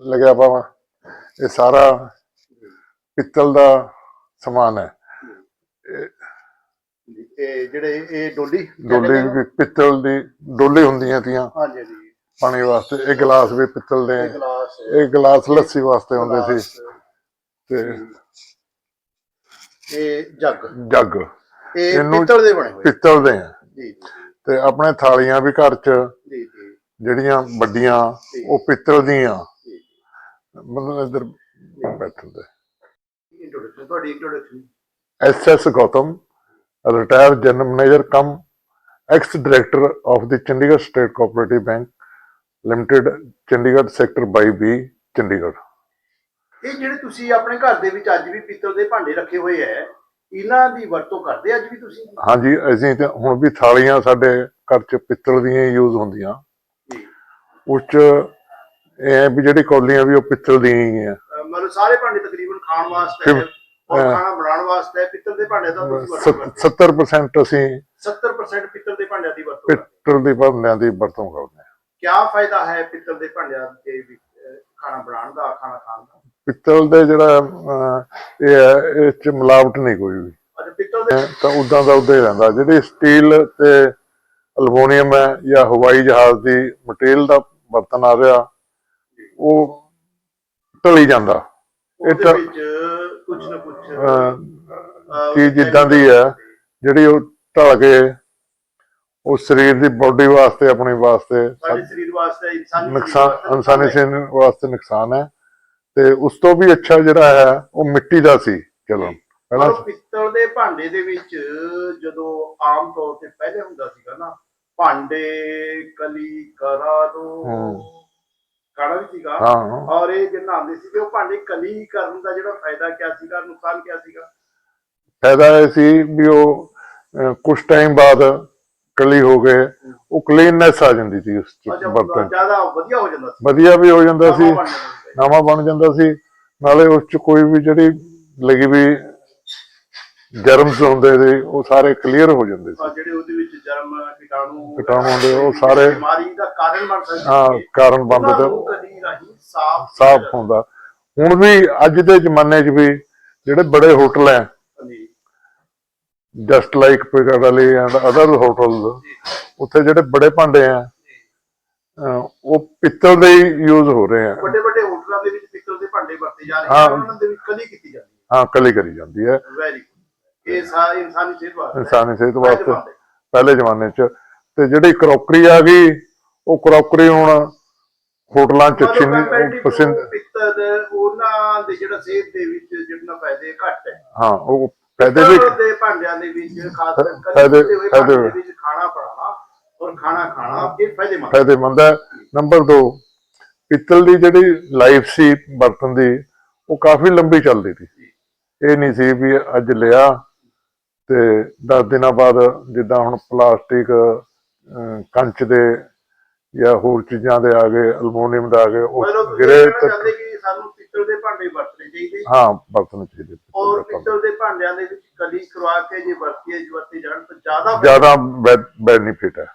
ਲੱਗਿਆ ਪਾਵਾਂ ਇਹ ਸਾਰਾ ਪਿੱਤਲ ਦਾ ਸਮਾਨ ਹੈ। ਇਹ ਜਿਹੜੇ ਇਹ ਡੋਲੀ ਡੋਲੇ ਵੀ ਪਿੱਤਲ ਦੀ ਡੋਲੇ ਹੁੰਦੀਆਂ ਤੀਆਂ। ਹਾਂਜੀ ਜੀ ਪਾਣੀ ਵਾਸਤੇ ਇਹ ਗਲਾਸ ਵੀ ਪਿੱਤਲ ਦੇ। ਇਹ ਗਲਾਸ ਲੱਸੀ ਵਾਸਤੇ ਹੁੰਦੇ ਸੀ। ਤੇ ਇਹ ਜੱਗ। ਜੱਗ। ਇਹ ਪਿੱਤਲ ਦੇ ਬਣੇ ਹੋਏ। ਪਿੱਤਲ ਦੇ ਆ। ਜੀ। ਤੇ ਆਪਣੇ ਥਾਲੀਆਂ ਵੀ ਘਰ 'ਚ ਜੀ ਜੀ। ਜਿਹੜੀਆਂ ਵੱਡੀਆਂ ਉਹ ਪਿੱਤਲ ਦੀਆਂ। ਮਤਲਬ ਇੱਧਰ ਬੈਠਦੇ ਇੰਟਰੋਡਕਸ਼ਨ ਤੁਹਾਡੀ introduction S S Gautam retire general manager cum ex director of the Chandigarh state cooperative bank limited Chandigarh sector 22 Chandigarh ਇਹ ਜਿਹੜੇ ਤੁਸੀਂ ਆਪਣੇ ਘਰ ਦੇ ਵਿੱਚ ਅੱਜ ਵੀ ਪਿੱਤਲ ਦੇ ਭਾਂਡੇ ਰੱਖੇ ਹੋਏ ਐ ਇਹਨਾਂ ਦੀ ਵਰਤੋਂ ਕਰਦੇ ਅੱਜ ਵੀ ਤੁਸੀਂ? ਹਾਂਜੀ ਅਸੀਂ ਤੇ ਹੁਣ ਵੀ ਥਾਲੀਆਂ ਸਾਡੇ ਘਰ 'ਚ ਪਿੱਤਲ ਦੀਆਂ ਯੂਜ਼ ਹੁੰਦੀਆਂ। ਜੀ। ਉਸ 'ਚ ਇਹ ਵੀ ਜਿਹੜੀ ਕੌਲੀਆਂ ਵੀ ਉਹ ਪਿੱਤਲ ਦੀਆਂ ਹੀ ਆ। ਮਤਲਬ ਸਾਰੇ ਭਾਂਡੇ ਤਕਰੀਬਨ ਖਾਣ ਵਾਸਤੇ ਫਿਰ- ਔਰ ਅਹ ਖਾਣਾ ਬਣਾਉਣ ਵਾਸਤੇ ਪਿੱਤਲ ਦੇ ਭਾਂਡੇ ਦਾ ਤੁਸੀਂ ਵਰਤੋਂ ਕਰਦੇ 70% ਅਸੀਂ 70% ਪਿੱਤਲ ਦੇ ਭਾਂਡਿਆਂ ਦੀ ਵਰਤੋਂ ਕਰਦੇ ਪਿੱਤਲ ਦੀ ਭਾਂਡਿਆਂ ਦੀ ਵਰਤੋਂ ਕਰਦੇ ਹਾਂ। ਕਿਆ ਫਾਇਦਾ ਹੈ ਪਿੱਤਲ ਦੇ ਭਾਂਡਿਆਂ ਦੇ ਵਿੱਚ ਅਹ, ਖਾਣਾ ਬਣਾਉਣ ਦਾ ਖਾਣਾ ਖਾਣ ਦਾ? ਪਿੱਤਲ ਦੇ ਜਿਹੜਾ ਅਹ, ਇਹ ਹੈ ਇਹ 'ਚ ਮਿਲਾਵਟ ਨਹੀਂ ਕੋਈ ਵੀ। ਪਿੱਤਲ ਦੇ ਤਾਂ ਉਦਾਂ ਦਾ ਉਦਾਂ ਹੀ ਰਹਿੰਦਾ। ਜਿਹੜੀ ਸਟੀਲ ਤੇ ਅਲਮੋਨੀਅਮ ਹੈ ਜਾਂ ਹਵਾਈ ਜਹਾਜ਼ ਦੀ ਮਟੀਰੀਅਲ ਦਾ ਬਰਤਨ ਆ ਰਿਹਾ ਉਹ ਢਲੀ ਜਾਂਦਾ। ਇਹ ਉਹਦੇ ਤਾਂ- ਵਿੱਚ ਕੁਝ ਨਾ ਕੁਝ ਅਹ, ਜਿੱਦਾਂ ਦੀ ਹੈ ਜਿਹੜੀ ਉਹ ਢਲ ਕੇ ਉਹ ਸਰੀਰ ਦੀ ਬੋਡੀ ਵਾਸਤੇ ਆਪਣੀ ਵਾਸਤੇ ਸਾਡੇ ਸਰੀਰ ਵਾਸਤੇ ਇਨਸਾਨੀ ਸਰੀਰ ਨੁਕਸਾਨ ਵਾਸਤੇ ਇਨਸਾਨੀ ਸਰੀਰ ਵਾਸਤੇ ਨੁਕਸਾਨ ਹੈ। ਤੇ ਉਸ ਤੋਂ ਵੀ ਅੱਛਾ ਜਿਹੜਾ ਹੈ ਉਹ ਮਿੱਟੀ ਦਾ ਸੀ ਚਲੋ ਪਹਿਲਾਂ ਪਰ ਪਿੱਤਲ ਦੇ ਭਾਂਡੇ ਦੇ ਵਿੱਚ ਜਦੋਂ ਆਮ ਤੌਰ ਤੇ ਪਹਿਲੇ ਹੁੰਦਾ ਸੀਗਾ ਨਾ ਭਾਂਡੇ ਕਲੀ ਕਰਾ ਦੋ। ਹਾਂ ਔਰ ਇਹ ਜਿੰਨਾ ਆਉਂਦੇ ਸੀਗੇ ਉਹ ਭਾਂਡੇ ਕਲੀ ਕਰਨ ਦਾ ਜਿਹੜਾ ਫਾਇਦਾ ਕਿਆ ਸੀਗਾ ਨੁਕਸਾਨ ਕਿਆ ਸੀਗਾ ਫਾਇਦਾ ਇਹ ਸੀ ਵੀ ਉਹ ਕੁਛ ਟਾਈਮ ਬਾਅਦ ਕਲੀ ਹੋ ਗਏ ਉਹ ਕਲੀਨੈਸ ਆ ਜਾਂਦੀ ਸੀ ਉਸ ਬਰਤਨ। ਜ਼ਿਆਦਾ ਵਧੀਆ ਹੋ ਜਾਂਦਾ ਸੀ ਵਧੀਆ ਵੀ ਹੋ ਜਾਂਦਾ ਸੀ ਨਵਾਂ ਬਣ ਜਾਂਦਾ ਸੀ। ਸੀ ਨਾਲੇ ਉਸ 'ਚ ਕੋਈ ਵੀ ਜਿਹੜੀ ਲੱਗੀ ਵੀ ਜਰਮਸ ਹੁੰਦੇ ਸੀ ਉਹ ਸਾਰੇ ਕਲੀਅਰ ਹੋ ਜਾਂਦੇ ਸੀ ਜਿਹੜੇ ਉਹਦੇ ਵਿੱਚ ਜਰਮ ਕੀਟਾਣੂ ਕੀਟਾਣੂ ਹੁੰਦੇ, ਉਹ ਸਾਰੇ- ਬਿਮਾਰੀ ਦਾ ਕਾਰਨ ਬਣ ਸਕਦੇ ਹਾਂ। ਕਾਰਨ ਬਣਦੇ ਤੇ ਸਾਫ਼ ਹੁੰਦਾ। ਹੁਣ ਵੀ ਅੱਜ ਦੇ ਜ਼ਮਾਨੇ 'ਚ ਵੀ ਜਿਹੜੇ ਬੜੇ ਹੋਟਲ ਹੈ ਹਾਂਜੀ। Just like Piccadilly and other hotels ਉੱਥੇ ਜਿਹੜੇ ਬੜੇ ਭਾਂਡੇ ਆ ਉਹ ਪਿੱਤਲ ਦੇ ਹੀ ਯੂਜ਼ ਹੋ ਰਹੇ ਆ ਵੱਡੇ ਵੱਡੇ ਹੋਟਲਾਂ ਦੇ ਵਿੱਚ ਪਿੱਤਲ ਦੇ ਭਾਂਡੇ ਵਰਤੇ ਜਾ ਰਹੇ ਹਾਂ। ਹਨ। ਉਹਨਾਂ ਦੇ ਵਿੱਚ ਕਲੀ ਕੀਤੀ ਜਾਂਦੀ ਹਾਂ ਕਲੀ ਕਰੀ ਜਾਂਦੀ ਹੈ ਹੈ ਵੈਰੀ ਗੁੱਡ ਇਹ ਸਾਰੀ ਇਨਸਾਨੀ ਸਿਹਤ ਵਾਸਤੇ। ਇਨਸਾਨੀ ਸਿਹਤ ਪਹਿਲੇ ਵਾਸਤੇ। ਜ਼ਮਾਨੇ। ਪਹਿਲੇ ਜ਼ਮਾਨੇ 'ਚ। ਤੇ ਜਿਹੜੀ ਕਰੋਕਰੀ ਆ ਗਈ ਉਹ ਕਰੋਕਰੀ ਹੁਣ ਹੋਟਲਾਂ 'ਚ ਚੀਨੀ ਪਸੰਦ ਪਿੱਤਲ ਉਹਨਾਂ ਦੇ ਜਿਹੜਾ ਸਿਹਤ ਦੇ ਵਿੱਚ ਜਿਹੜਾ ਫਾਇਦੇ ਘੱਟ ਹੈ। ਹਾਂ ਉਹ ਫਾਇਦੇ ਵੀ ਦੇ ਭਾਂਡਿਆਂ ਦੇ ਵਿੱਚ ਖਾਸ ਕਰ ਕਲੀ ਫਾਇਦੇ- ਫਾਇਦੇ ਵਿੱਚ ਖਾਣਾ ਬਣਾਉਣਾ ਔਰ ਖਾਣਾ ਖਾਣਾ ਇਹ ਫਾਇਦੇਮੰਦ। ਫਾਇਦੇਮੰਦ ਹੈ। ਨੰਬਰ 2 ਪਿੱਤਲ ਦੀ ਜਿਹੜੀ ਲਾਈਫ ਸੀ ਬਰਤਨ ਦੀ ਉਹ ਕਾਫੀ ਲੰਬੀ ਚੱਲਦੀ ਸੀ। ਇਹ ਨਹੀਂ ਸੀ ਵੀ ਅੱਜ ਲਿਆ ਤੇ 10 ਦਿਨਾਂ ਬਾਅਦ ਜਿੱਦਾਂ ਹੁਣ ਪਲਾਸਟਿਕ ਕੰਚ ਦੇ ਜਾਂ ਹੋਰ ਚੀਜ਼ਾਂ ਦੇ ਆ ਗਏ ਅਲਮੋਨੀਅਮ ਦਾ ਆ ਗਏ ਉਹ ਗਿਰੇ ਇਹ ਕਹਿਣਾ ਤੇ ਚਾਹੁੰਦੇ ਕਿ ਸਾਨੂੰ ਪਿੱਤਲ ਦੇ ਭਾਂਡੇ ਵਰਤਣੇ ਚਾਹੀਦੇ। ਹਾਂ ਬਰਤਨ ਚਾਹੀਦੇ ਔਰ ਪਿੱਤਲ ਦੇ ਭਾਂਡਿਆਂ ਦੇ ਵਿੱਚ ਕਲੀ ਕਰਵਾ ਕੇ ਜੇ ਵਰਤੀਏ ਜੇ ਵਰਤੇ ਜਾਣ ਤਾਂ ਜ਼ਿਆਦਾ ਜ਼ਿਆਦਾ ਬੈਨੀਫਿਟ ਹੈ।